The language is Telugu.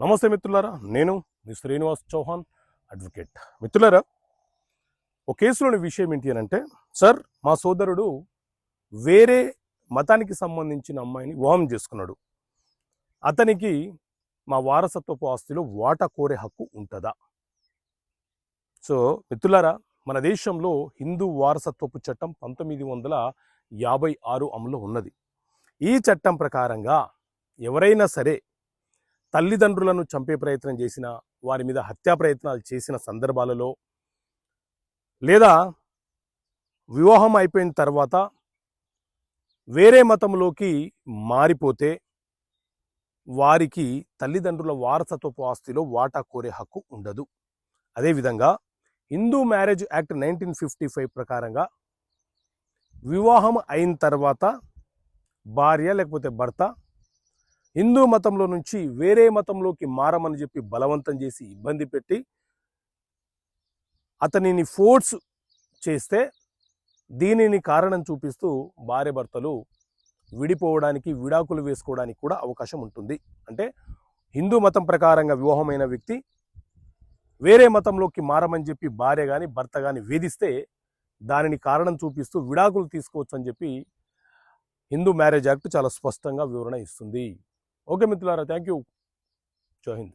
నమస్తే మిత్రులారా నేను మీ శ్రీనివాస్ చౌహాన్ అడ్వకేట్ మిత్రులారా ఒక కేసులోని విషయం ఏంటి అని అంటే సార్ మా సోదరుడు వేరే మతానికి సంబంధించిన అమ్మాయిని వివాహం చేసుకున్నాడు. అతనికి మా వారసత్వపు ఆస్తిలో వాటా కోరే హక్కు ఉంటుందా? సో మిత్రులారా మన దేశంలో హిందూ వారసత్వపు చట్టం పంతొమ్మిది వందల యాభై ఆరు అమలు ఉన్నది. ఈ చట్టం ప్రకారంగా ఎవరైనా సరే తల్లిదండ్రులను చంపే ప్రయత్నం చేసిన వారి మీద హత్యా ప్రయత్నాలు చేసిన సందర్భాలలో లేదా వివాహం అయిపోయిన తర్వాత వేరే మతంలోకి మారిపోతే వారికి తల్లిదండ్రుల వారసత్వపు ఆస్తిలో వాటా కోరే హక్కు ఉండదు. అదేవిధంగా Hindu marriage act nineteen fifty five ప్రకారంగా వివాహం అయిన తర్వాత భార్య లేకపోతే భర్త హిందూ మతంలో నుంచి వేరే మతంలోకి మారమని చెప్పి బలవంతం చేసి ఇబ్బంది పెట్టి అతనిని ఫోర్స్ చేస్తే దీనిని కారణం చూపిస్తూ భార్య భర్తలు విడిపోవడానికి విడాకులు వేసుకోవడానికి కూడా అవకాశం ఉంటుంది. అంటే హిందూ మతం ప్రకారంగా వివాహమైన వ్యక్తి వేరే మతంలోకి మారమని చెప్పి భార్య కానీ భర్త కానీ వేధిస్తే దానిని కారణం చూపిస్తూ విడాకులు తీసుకోవచ్చు అని చెప్పి హిందూ మ్యారేజ్ యాక్ట్ చాలా స్పష్టంగా వివరణ ఇస్తుంది. ఓకే మిత్రులారా థ్యాంక్ యూ జై హింద్.